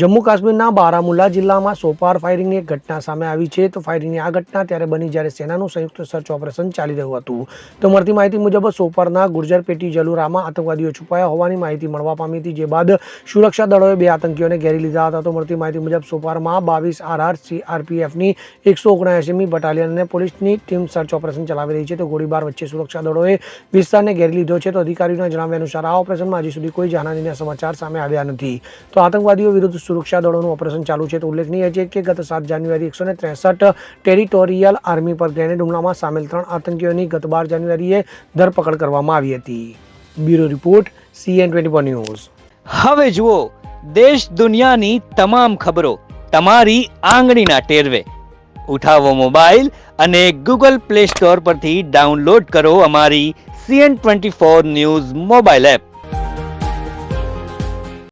જમ્મુ કાશ્મીરના બારામુલ્લા જિલ્લામાં સોપાર ફાયરિંગની એક ઘટના સામે આવી છે. તો ફાયરિંગની આ ઘટના ત્યારે બની જ્યારે સેનાનું સંયુક્ત સર્ચ ઓપરેશન ચાલી રહ્યું હતું. તો મળતી માહિતી મુજબ સોપારના ગુર્જર પેટી જલુરામાં આતંકવાદીઓ છુપાયા હોવાની માહિતી મળવા પામી હતી, જે બાદ સુરક્ષા દળોએ બે આતંકીઓને ઘેરી લીધા હતા. તો મળતી માહિતી મુજબ સોપારમાં બાવીસ આરઆર સીઆરપીએફની એકસો ઓગણએંસીમી બટાલિયન અને પોલીસની ટીમ સર્ચ ઓપરેશન ચલાવી રહી છે. તો ગોળીબાર વચ્ચે સુરક્ષા દળોએ વિસ્તારને ઘેરી લીધો છે. તો અધિકારીઓના જણાવ્યા અનુસાર આ ઓપરેશનમાં હજી સુધી કોઈ જાનહાનીના સમાચાર સામે આવ્યા નથી. તો આતંકવાદીઓ વિરુદ્ધ સુરક્ષા દળોનું ઓપરેશન ચાલુ છે. તો ઉલ્લેખનીય છે કે ગત સાત જાન્યુઆરી એકસો ત્રેસઠ ટેરિટોરિયલ આર્મી પર ગ્રેનેડ હુમલામાં સામેલ ત્રણ આતંકીઓની ગત બાર જાન્યુઆરીએ ધરપકડ કરવામાં આવી હતી. Bureau report CN twenty news. હવે જુઓ, દેશ દુનિયાની તમામ ખબરો તમારી આંગળીના ટેરવે. ઉઠાવો મોબાઈલ અને ગૂગલ પ્લે સ્ટોર પરથી ડાઉનલોડ કરો અમારી CN twenty four news mobile app.